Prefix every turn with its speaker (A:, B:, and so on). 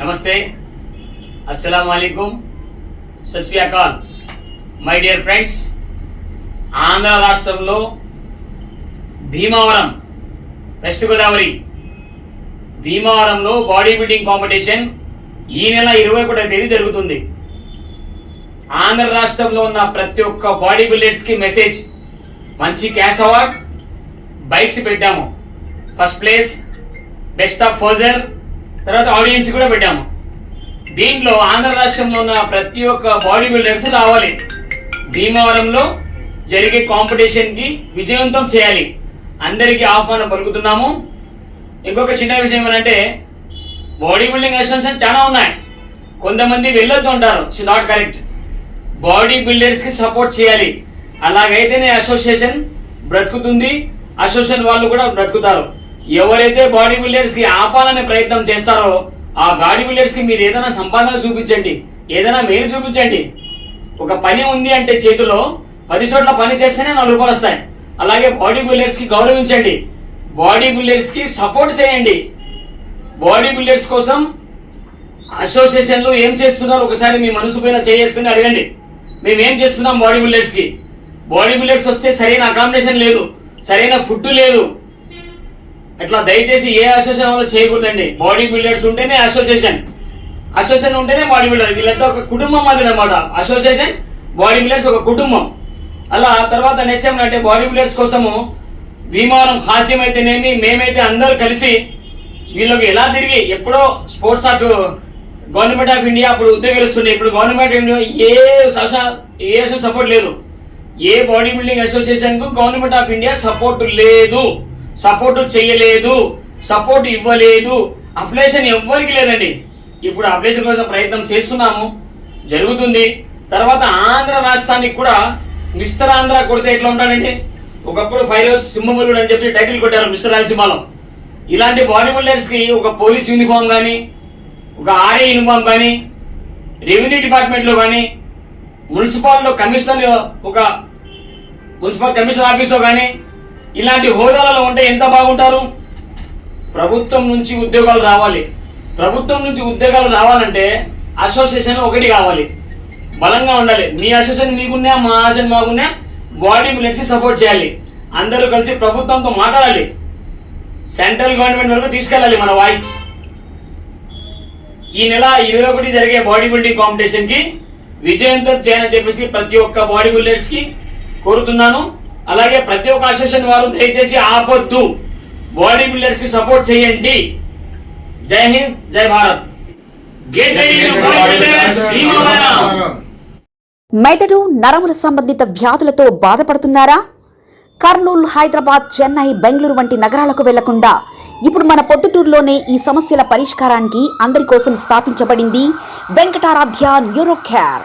A: నమస్తే. అస్సలం వాలేకుమ్ సస్యాకాల్ మై డియర్ ఫ్రెండ్స్ ఆంధ్ర రాష్ట్రంలో భీమవరం వెస్ట్ గోదావరి భీమవరంలో బాడీ బిల్డింగ్ కాంపిటీషన్ ఈ నెల ఇరవై ఒకటో తేదీ జరుగుతుంది. ఆంధ్ర రాష్ట్రంలో ఉన్న ప్రతి ఒక్క బాడీ బిల్డర్స్కి మెసేజ్ మంచి క్యాష్ అవార్డ్ బైక్స్ పెట్టాము. First place best of poser తర్వాత ఆడియన్స్ కూడా పెట్టాము. దీంట్లో ఆంధ్ర రాష్ట్రంలో ఉన్న ప్రతి ఒక్క బాడీ బిల్డర్స్ రావాలి. భీమవరంలో జరిగే కాంపిటీషన్కి విజయవంతం చేయాలి. అందరికీ ఆహ్వానం పలుకుతున్నాము. ఇంకొక చిన్న విషయం ఏంటంటే బాడీ బిల్డింగ్ అసోసియేషన్ చాలా ఉన్నాయి. కొంతమంది వెళ్ళొద్దు ఉంటారు ఇట్స్ నాట్ కరెక్ట్ బాడీ బిల్డర్స్కి సపోర్ట్ చేయాలి. అలాగైతేనే అసోసియేషన్ బ్రతుకుతుంది. అసోసియేషన్ వాళ్ళు కూడా బ్రతుకుతారు. ఎవరైతే బాడీ బిల్డర్స్కి ఆపాలనే ప్రయత్నం చేస్తారో ఆ బాడీ బిల్డర్స్కి మీరు ఏదైనా సంపాదన చూపించండి ఏదైనా మేలు చూపించండి. ఒక పని ఉంది అంటే చేతిలో పది చోట్ల పని చేస్తేనే నాలుగు రూపాయలు వస్తాయి. అలాగే బాడీ బిల్డర్స్కి గౌరవించండి. బాడీ బిల్డర్స్కి సపోర్ట్ చేయండి. బాడీ బిల్డర్స్ కోసం అసోసియేషన్లు ఏం చేస్తున్నారు ఒకసారి మీ మనసు పైన చేసుకుని అడగండి. మేము ఏం చేస్తున్నాం బాడీ బిల్డర్స్కి? బాడీ బిల్డర్స్ వస్తే సరైన అకామిడేషన్ లేదు సరైన ఫుడ్ లేదు అట్లా దయచేసి ఏ అసోసియేషన్ వల్ల చేయకూడదండి. బాడీ బిల్డర్స్ ఉంటేనే అసోసియేషన్ అసోసియేషన్ ఉంటేనే బాడీ బిల్డర్ వీళ్ళంతా ఒక కుటుంబం మాదిరి అనమాట అసోసియేషన్ బాడీ బిల్డర్స్ ఒక కుటుంబం. అలా తర్వాత నెక్స్ట్ టైం అంటే బాడీ బిల్డర్స్ కోసము విమానం హాస్యం అయితేనేమి మేమైతే అందరూ కలిసి వీళ్ళకి ఎలా తిరిగి ఎప్పుడో sports of government of India అప్పుడు ఉద్యోగాలు ఇప్పుడు గవర్నమెంట్ ఆఫ్ ఇండియా ఏ ఏ సపోర్ట్ లేదు. ఏ బాడీ బిల్డింగ్ అసోసియేషన్కు గవర్నమెంట్ ఆఫ్ ఇండియా సపోర్ట్ లేదు. సపోర్ట్ చేయలేదు సపోర్ట్ ఇవ్వలేదు. అప్లికేషన్ ఎవ్వరికి లేదండి. ఇప్పుడు అప్లికేషన్ కోసం ప్రయత్నం చేస్తున్నాము జరుగుతుంది. తర్వాత ఆంధ్ర రాష్ట్రానికి కూడా మిస్టర్ ఆంధ్ర కొడితే ఎట్లా ఉంటాడండి? ఒకప్పుడు ఫైవ్ రోజు సింహములుడు అని చెప్పి టైటిల్ కొట్టారు మిస్టర్ రాయలసీమలో ఇలాంటి బాడీ బిల్డర్స్ ఒక పోలీస్ యూనిఫామ్ కానీ ఒక ఆర్ఏ యూనిఫామ్ కానీ రెవెన్యూ డిపార్ట్మెంట్లో కానీ మున్సిపాల్లో కమిషనర్ ఒక మున్సిపల్ కమిషనర్ ఆఫీస్లో కానీ ఇలాంటి హోదాలలో ఉంటే ఎంత బాగుంటారు? ప్రభుత్వం నుంచి ఉద్యోగాలు రావాలి. ప్రభుత్వం నుంచి ఉద్యోగాలు రావాలంటే అసోసియేషన్ ఒకటి కావాలి. బలంగా ఉండాలి. మీ అసోసియేషన్ మీకున్నా మా అసోసియేషన్ మాకున్నా బాడీ బిల్డర్స్ సపోర్ట్ చేయాలి. అందరూ కలిసి ప్రభుత్వంతో మాట్లాడాలి. సెంట్రల్ గవర్నమెంట్ వరకు తీసుకెళ్ళాలి మన వాయిస్. ఈ నెల ఇరవై ఒకటి జరిగే బాడీ బిల్డింగ్ కాంపిటీషన్కి విజయంతో చేయని చెప్పేసి ప్రతి ఒక్క బాడీ బిల్డర్స్కి కోరుతున్నాను. అలాగే ప్రతి ఒక్క అసోసియేషన్ వారు దయచేసి ఆపొద్దు. బాడీ బిల్డర్స్కి సపోర్ట్ చేయండి. జై హింద్ జై భారత్.
B: మెదడు నరముల సంబంధిత వ్యాధులతో బాధపడుతున్నారా? కర్నూలు హైదరాబాద్ చెన్నై బెంగళూరు వంటి నగరాలకు వెళ్ళకుండా ఇప్పుడు మన పొద్దుటూరులోనే ఈ సమస్యల పరిష్కారానికి అందరి కోసం స్థాపించబడింది వెంకటారాధ్య న్యూరో కేర్